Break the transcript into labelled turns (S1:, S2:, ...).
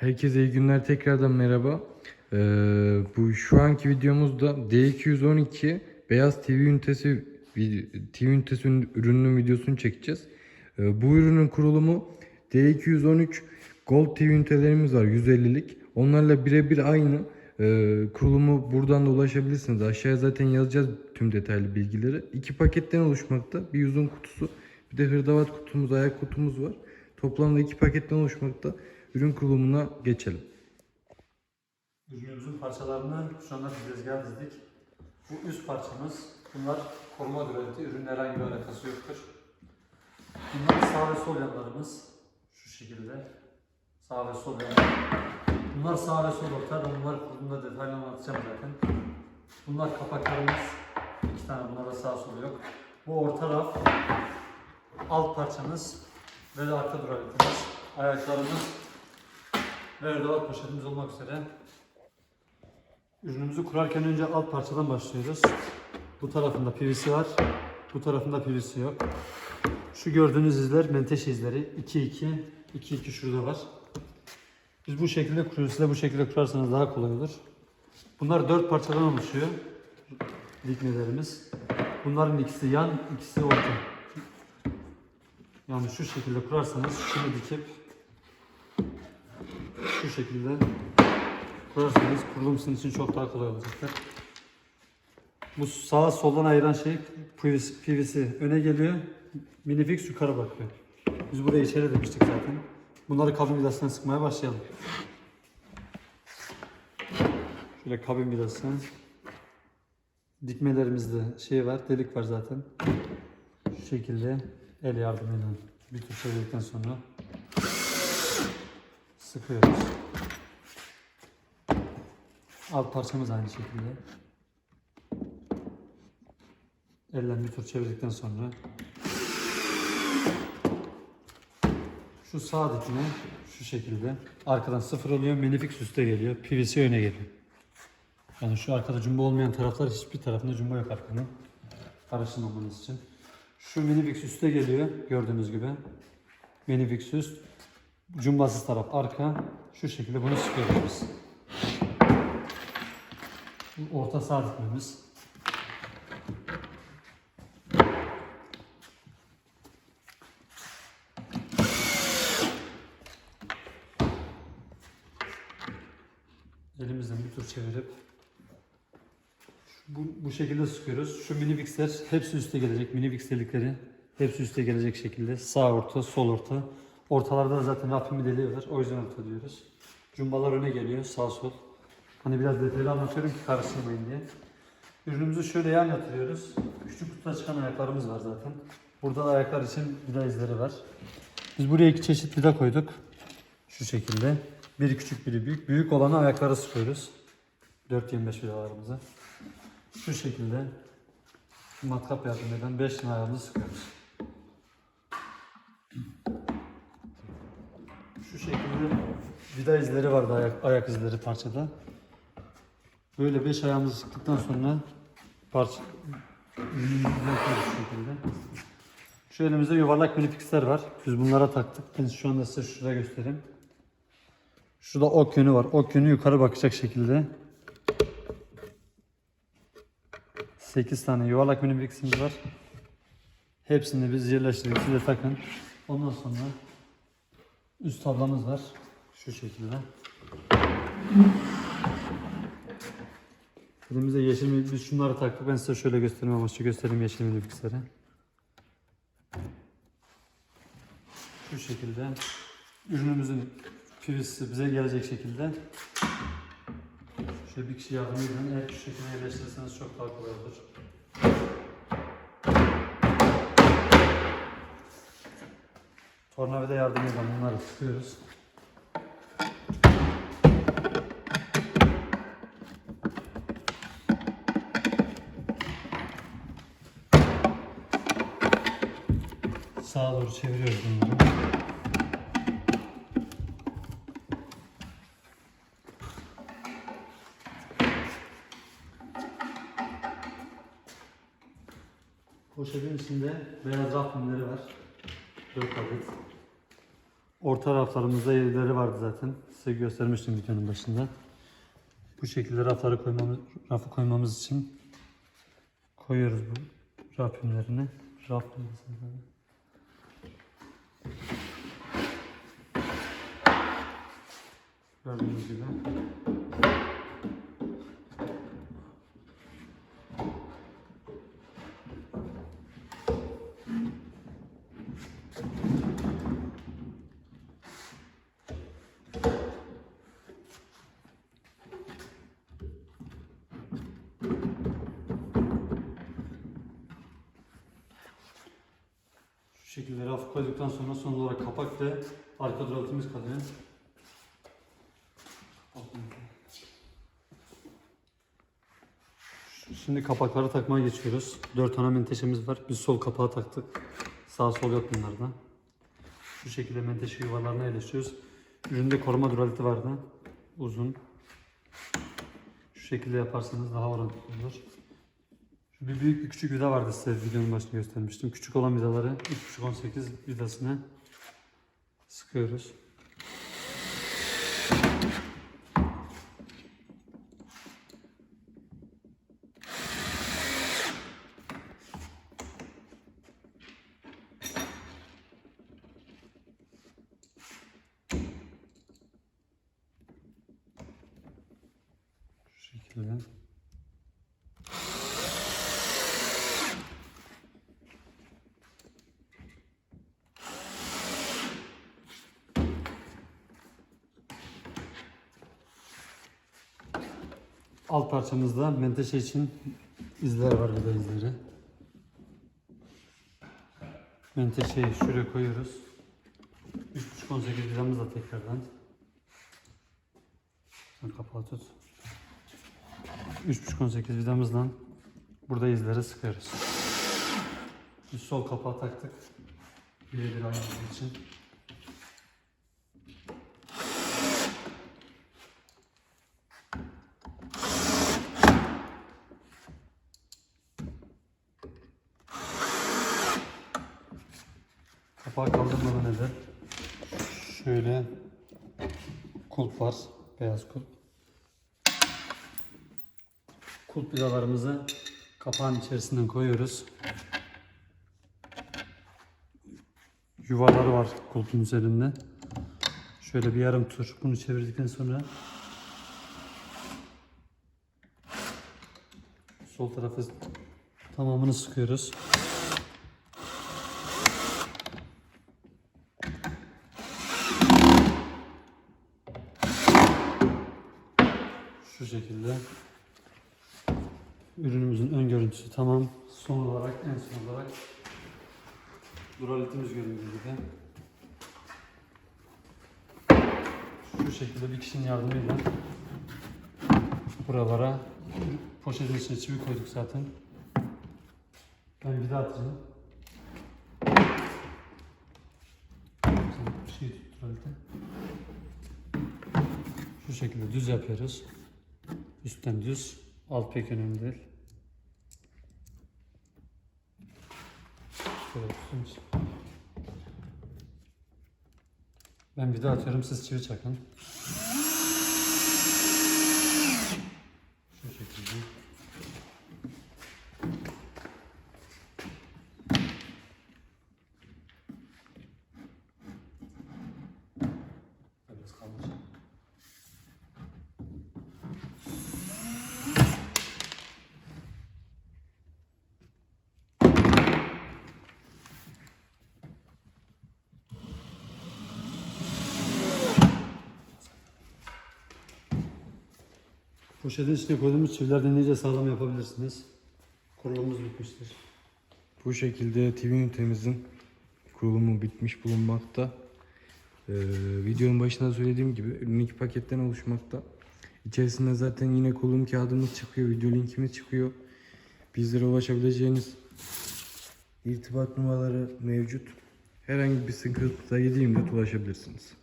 S1: Herkese iyi günler tekrardan merhaba. Ee, bu şu anki videomuzda D212 beyaz TV ünitesi TV ünitesi ürününün videosunu çekeceğiz. Ee, bu ürünün kurulumu D213 Gold TV ünitelerimiz var 150'lik. Onlarla birebir aynı. Ee, kurulumu buradan da ulaşabilirsiniz. Aşağıya zaten yazacağız tüm detaylı bilgileri. İki paketten oluşmakta. Bir uzun kutusu, bir de hırdavat kutumuz, ayak kutumuz var. Toplamda iki paketten oluşmakta. Ürün kurulumuna geçelim.
S2: Ürünümüzün parçalarını şu anda tezgaha dizdik. Bu üst parçamız. Bunlar koruma graniti. Ürünle herhangi bir alakası yoktur. Bunlar sağ ve sol yanlarımız. Şu şekilde. Sağ ve sol yanlar. Bunlar sağ ve sol orta. Bunlar kurulumda detaylı anlatacağım zaten. Bunlar kapaklarımız. İki tane bunlarda sağ sol yok. Bu orta raf. Alt parçamız. Ve de arka duralitimiz. Ayaklarımız. Ve erdoğan poşetimiz olmak üzere Ürünümüzü kurarken önce alt parçadan başlıyoruz. Bu tarafında PVC var. Bu tarafında PVC yok. Şu gördüğünüz izler menteşe izleri. 2-2. 2-2 şurada var. Biz bu şekilde kuruyoruz. Siz de bu şekilde kurarsanız daha kolay olur. Bunlar 4 parçadan oluşuyor. Dikmelerimiz. Bunların ikisi yan, ikisi orta. Yani şu şekilde kurarsanız şunu dikip şu şekilde kurarsanız kurulum sizin için çok daha kolay olacaktır. Bu sağa soldan ayıran şey PVC, PVC öne geliyor, minifix yukarı bakıyor. Biz buraya içeri demiştik zaten. Bunları kabin vidasına sıkmaya başlayalım. Şöyle kabin vidasına. Dikmelerimizde şey var, delik var zaten. Şu şekilde el yardımıyla bir tur çevirdikten sonra sıkıyoruz. Alt parçamız aynı şekilde. Elle bir tur çevirdikten sonra şu sağ dikme şu şekilde arkadan sıfır oluyor menifix üste geliyor PVC öne geliyor. Yani şu arkada cumba olmayan taraflar hiçbir tarafında cumba yok arkanın. Karıştırmamanız için. Şu minifix üste geliyor gördüğünüz gibi. Minifix üst. Cumbasız taraf arka. Şu şekilde bunu sıkıyoruz biz. Bu orta sağ dikmemiz. Elimizden bir tur çevirip bu, bu şekilde sıkıyoruz. Şu minifixler hepsi üste gelecek. Minifix delikleri hepsi üste gelecek şekilde. Sağ orta, sol orta. Ortalarda da zaten rafin bir var. O yüzden orta diyoruz. Cumbalar öne geliyor. Sağ sol. Hani biraz detaylı anlatıyorum ki karıştırmayın diye. Ürünümüzü şöyle yan yatırıyoruz. Küçük kutuda çıkan ayaklarımız var zaten. Burada da ayaklar için vida izleri var. Biz buraya iki çeşit vida koyduk. Şu şekilde. Biri küçük biri büyük. Büyük olanı ayaklara sıkıyoruz. 4.25 vidalarımıza. Şu şekilde matkap yardımıyla 5 tane ayağımızı sıkıyoruz. Şekilde vida izleri vardı ayak, ayak izleri parçada. Böyle 5 ayağımızı sıktıktan sonra parça şu şekilde. Şu elimizde yuvarlak minifixler var. Biz bunlara taktık. Ben şu anda size şurada göstereyim. Şurada ok yönü var. Ok yönü yukarı bakacak şekilde. 8 tane yuvarlak minifiximiz var. Hepsini biz yerleştirdik. Siz de takın. Ondan sonra üst tablamız var. Şu şekilde. Elimizde yeşil mi- biz şunları taktık. Ben size şöyle göstereyim amaçlı göstereyim yeşil minifixleri. Şu şekilde ürünümüzün PVC'si bize gelecek şekilde şöyle bir kişi yardımıyla eğer şu şekilde yerleştirirseniz çok daha kolay olur. Tornavida yardımıyla bunları sıkıyoruz. Sağa doğru çeviriyoruz bunları. Poşetin içinde beyaz raf var. 4 adet. Orta raflarımızda yerleri vardı zaten. Size göstermiştim videonun başında. Bu şekilde rafları koymamız, rafı koymamız için koyuyoruz bu raf ürünlerini. Raf. Gördüğünüz gibi. Şekilde raf koyduktan sonra son olarak kapak ve arka dolabımız kalıyor. Şimdi kapakları takmaya geçiyoruz. 4 tane menteşemiz var. Biz sol kapağı taktık. Sağ sol yok bunlarda. Şu şekilde menteşe yuvalarına yerleştiriyoruz. Üründe koruma duraliti vardı. Uzun. Şu şekilde yaparsanız daha orantılı olur. Bir büyük bir küçük vida vardı size videonun başında göstermiştim. Küçük olan vidaları 3.5-18 vidasına sıkıyoruz. Şu şekilde. Alt parçamızda menteşe için izler var burada izleri. Menteşeyi şuraya koyuyoruz. 3.5-18 vidamızla tekrardan. Sen kapağı tut. 3.5-18 vidamızla burada izleri sıkıyoruz. Biz sol kapağı taktık. Birebir aynı için. Kapağı kaldırmadan evvel şöyle kulp var. Beyaz kulp. Kulp vidalarımızı kapağın içerisinden koyuyoruz. Yuvaları var kulpun üzerinde. Şöyle bir yarım tur bunu çevirdikten sonra sol tarafı tamamını sıkıyoruz. Şu şekilde. Ürünümüzün ön görüntüsü tamam. Son olarak en son olarak duralitimiz göründüğü gibi. Şu şekilde bir kişinin yardımıyla buralara poşetin içine çivi koyduk zaten. Ben bir şey tut duralite. Şu şekilde düz yapıyoruz. Üstten düz, alt pek önemli değil. Şöyle tutun. Ben vida atıyorum, siz çivi çakın. Şu şekilde. Biraz kalmış. Poşetin içine koyduğumuz çivilerden iyice sağlam yapabilirsiniz. Kurulumumuz bitmiştir.
S1: Bu şekilde TV ünitemizin kurulumu bitmiş bulunmakta. Ee, videonun başında söylediğim gibi ürün paketten oluşmakta. İçerisinde zaten yine kurulum kağıdımız çıkıyor, video linkimiz çıkıyor. Bizlere ulaşabileceğiniz irtibat numaraları mevcut. Herhangi bir sıkıntıda 7-24 ulaşabilirsiniz.